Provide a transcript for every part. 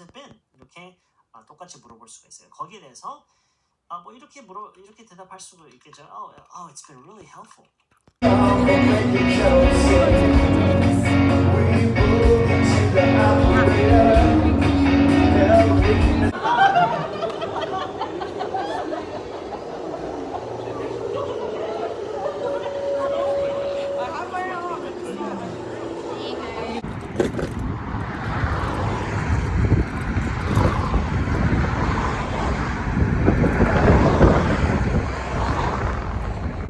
it been? 이렇게 아, 똑같이 물어볼 수가 있어요. 거기에 대해서 아, 뭐 이렇게 물어 이렇게 대답할 수도 있겠죠. Oh, oh, it's been really helpful.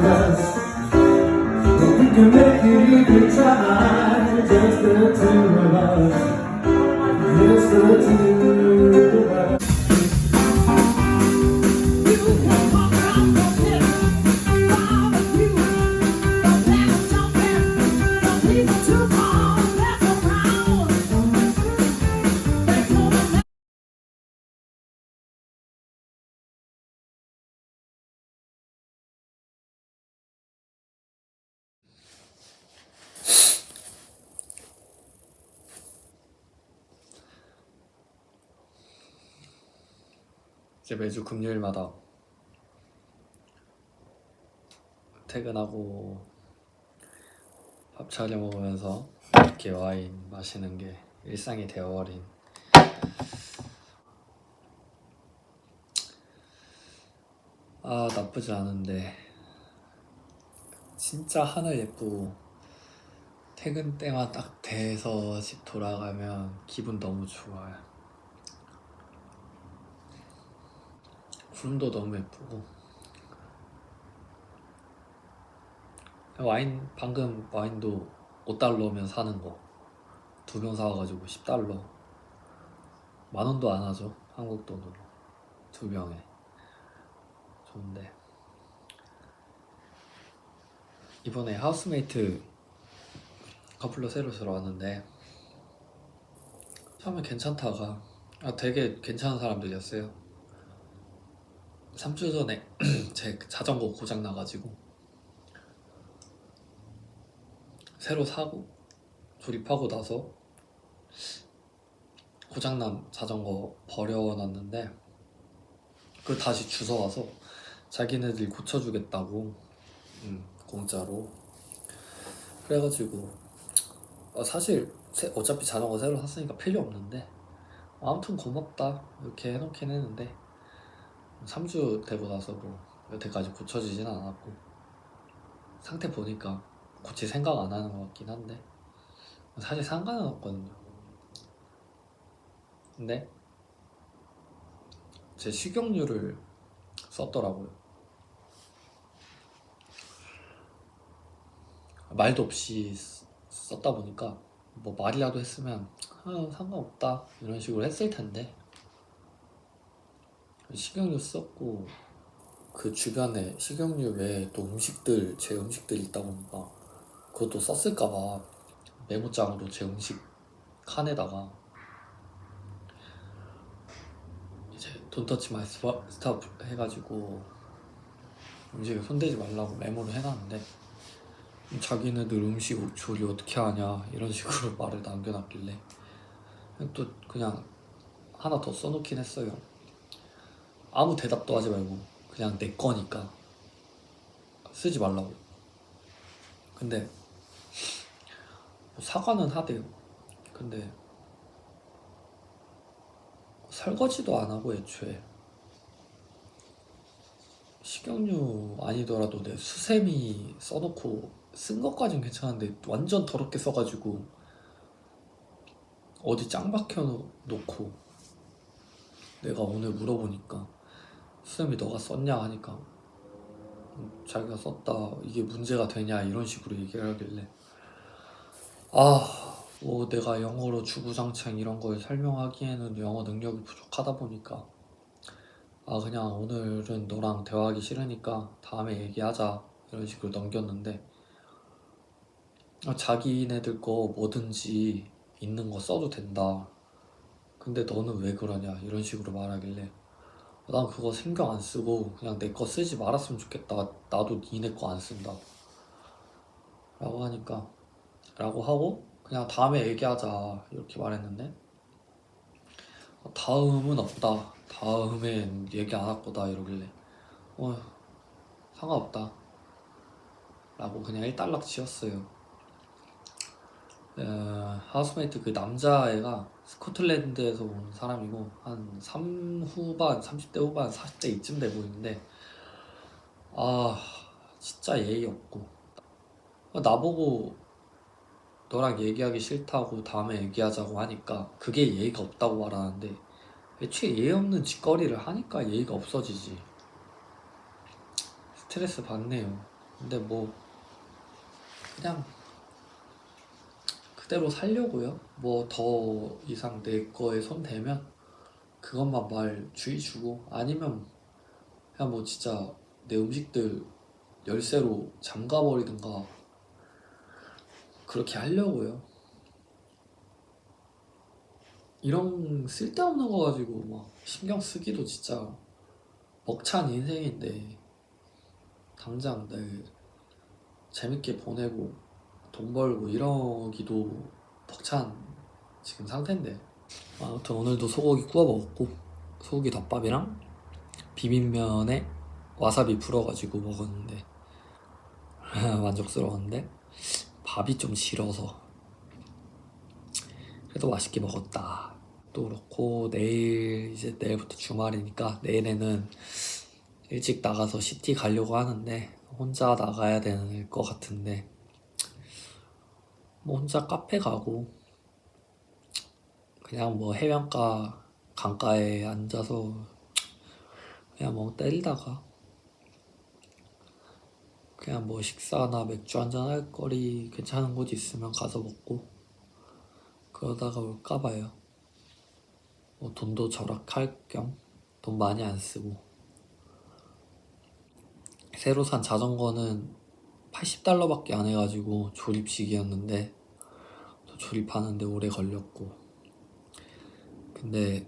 We can make it every time, just the two of us. Just the two 이제 매주 금요일마다 퇴근하고 밥 차려 먹으면서 이렇게 와인 마시는 게 일상이 되어버린 아 나쁘지 않은데 진짜 하늘 예쁘고 퇴근 때만 딱 돼서 집 돌아가면 기분 너무 좋아요. 구름도 너무 예쁘고. 와인 방금 와인도 5달러면 사는 거. 두 병 사와가지고 10달러. 만 원도 안 하죠 한국 돈으로. 두 병에. 좋은데. 이번에 하우스메이트 커플로 새로 들어왔는데 처음에 괜찮다가 아 되게 괜찮은 사람들이었어요 3주 전에 제 자전거 고장 나가지고 새로 사고 조립하고 나서 고장난 자전거 버려놨는데 그걸 다시 주워와서 자기네들이 고쳐주겠다고 음, 공짜로. 그래가지고 어, 사실 새- 어차피 자전거 새로 샀으니까 필요 없는데 아무튼 고맙다. 이렇게 해놓긴 했는데 3주 되고 나서 뭐 여태까지 고쳐지진 않았고 상태 보니까 고칠 생각 안 하는 것 같긴 한데 사실 상관은 없거든요. 근데 제 식용유를 썼더라고요. 말도 없이 쓰- 썼다 보니까 뭐 말이라도 했으면 아, 상관없다 이런 식으로 했을 텐데 식용유 썼고 그 주변에 식용유 외에 또 음식들 제 음식들 있다 보니까 그것도 썼을까봐 메모장으로 제 음식 칸에다가 이제 돈 터치 마이 스타프 해가지고 음식에 손대지 말라고 메모를 해놨는데 자기네들 음식 조리 어떻게 하냐 이런 식으로 말을 남겨놨길래 또 그냥 하나 더 써놓긴 했어요 아무 대답도 하지 말고 그냥 내 거니까 쓰지 말라고. 근데 뭐 사과는 하대요. 근데 설거지도 안 하고 애초에 식용유 아니더라도 내 수세미 써놓고 쓴 것까진 괜찮은데 완전 더럽게 써가지고 어디 짱 박혀 놓고 내가 오늘 물어보니까 수염이 너가 썼냐 하니까 음, 자기가 썼다 이게 문제가 되냐 이런 식으로 얘기를 하길래 아 뭐 내가 영어로 주구장창 이런 걸 설명하기에는 영어 능력이 부족하다 보니까 아 그냥 오늘은 너랑 대화하기 싫으니까 다음에 얘기하자 이런 식으로 넘겼는데 아, 자기네들 거 뭐든지 있는 거 써도 된다. 근데 너는 왜 그러냐 이런 식으로 말하길래 난 그거 신경 안 쓰고 그냥 내 거 쓰지 말았으면 좋겠다. 나도 니네 거 안 쓴다. 라고 하니까 라고 하고 그냥 다음에 얘기하자 이렇게 말했는데 어, 다음은 없다. 다음엔 얘기 안 할 거다 이러길래 어 상관없다. 라고 그냥 일단락 지었어요. 어, 하우스메이트 그 남자애가 스코틀랜드에서 온 사람이고 한 3후반, 30대 후반, 40대 이쯤 돼 보이는데 아 진짜 예의 없고. 나보고 너랑 얘기하기 싫다고 다음에 얘기하자고 하니까 그게 예의가 없다고 말하는데 애초에 예의 없는 짓거리를 하니까 예의가 없어지지. 스트레스 받네요. 근데 뭐 그냥 그대로 살려고요 뭐 더 이상 내 거에 손 대면 그것만 말 주의 주고 아니면 그냥 뭐 진짜 내 음식들 열쇠로 잠가버리든가 그렇게 하려고요. 이런 쓸데없는 거 가지고 막 신경 쓰기도 진짜 벅찬 인생인데 당장 내 재밌게 보내고 돈 벌고 이러기도 벅찬 지금 상태인데. 아무튼 오늘도 소고기 구워 먹었고 소고기 덮밥이랑 비빔면에 와사비 풀어가지고 먹었는데. 만족스러웠는데 밥이 좀 싫어서. 그래도 맛있게 먹었다. 또 그렇고 내일 이제 내일부터 주말이니까 내일에는 일찍 나가서 시티 가려고 하는데 혼자 나가야 될것 같은데 뭐 혼자 카페 가고 그냥 뭐 해변가 강가에 앉아서 그냥 뭐 때리다가 그냥 뭐 식사나 맥주 한잔 할 거리 괜찮은 곳 있으면 가서 먹고 그러다가 올까 봐요. 뭐 돈도 절약할 겸 돈 많이 안 쓰고 새로 산 자전거는 80달러밖에 안 해가지고 조립식이었는데 또 조립하는데 오래 걸렸고. 근데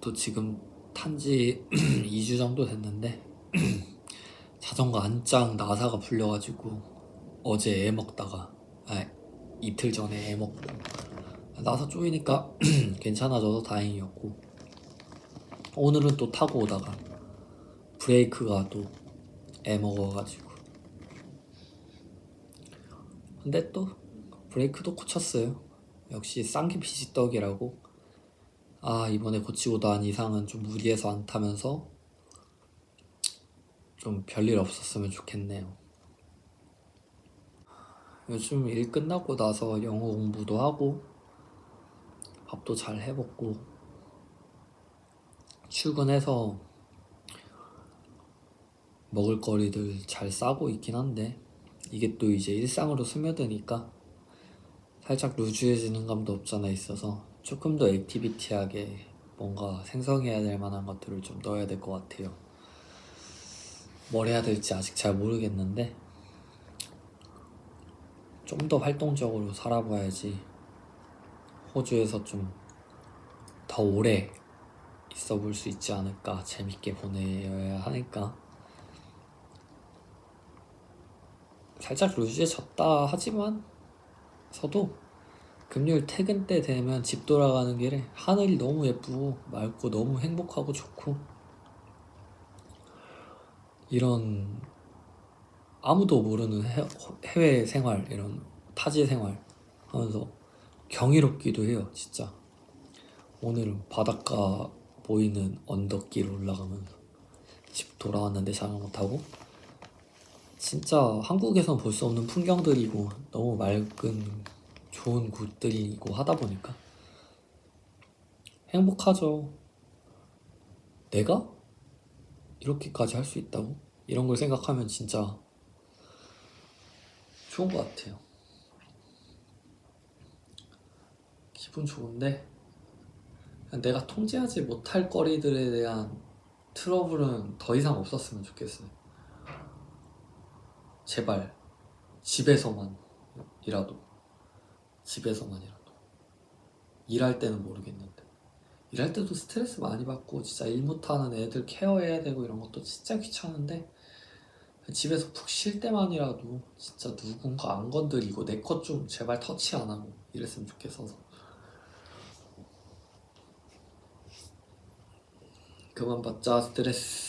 또 지금 탄지 2주 정도 됐는데 자전거 안장 나사가 풀려가지고 어제 애 먹다가 아 이틀 전에 애 먹고 나사 쪼이니까 괜찮아져서 다행이었고. 오늘은 또 타고 오다가 브레이크가 또 애 먹어가지고 근데 또 브레이크도 고쳤어요 역시 쌍기피지 떡이라고 아 이번에 고치고 난 이상은 좀 무리해서 안 타면서 좀 별일 없었으면 좋겠네요. 요즘 일 끝나고 나서 영어 공부도 하고 밥도 잘 해먹고 출근해서 먹을 거리들 잘 싸고 있긴 한데 이게 또 이제 일상으로 스며드니까 살짝 루즈해지는 감도 없잖아 있어서 조금 더 액티비티하게 뭔가 생성해야 될 만한 것들을 좀 넣어야 될 것 같아요. 뭘 해야 될지 아직 잘 모르겠는데 좀 더 활동적으로 살아봐야지 호주에서 좀 더 오래 있어 볼 수 있지 않을까 재밌게 보내야 하니까 살짝 루즈해졌다 하지만 서도 금요일 퇴근 때 되면 집 돌아가는 길에 하늘이 너무 예쁘고 맑고 너무 행복하고 좋고 이런 아무도 모르는 해, 해외 생활 이런 타지 생활 하면서 경이롭기도 해요 진짜. 오늘은 바닷가 보이는 언덕길 올라가면서 집 돌아왔는데 자전거 타고 진짜 한국에선 볼 수 없는 풍경들이고 너무 맑은 좋은 곳들이고 하다 보니까 행복하죠 내가 이렇게까지 할 수 있다고? 이런 걸 생각하면 진짜 좋은 것 같아요. 기분 좋은데 내가 통제하지 못할 거리들에 대한 트러블은 더 이상 없었으면 좋겠어요. 제발 집에서만이라도 집에서만이라도. 일할 때는 모르겠는데. 일할 때도 스트레스 많이 받고 진짜 일 못하는 애들 케어해야 되고 이런 것도 진짜 귀찮은데 집에서 푹 쉴 때만이라도 진짜 누군가 안 건드리고 내 것 좀 제발 터치 안 하고 이랬으면 좋겠어서. 그만 받자 스트레스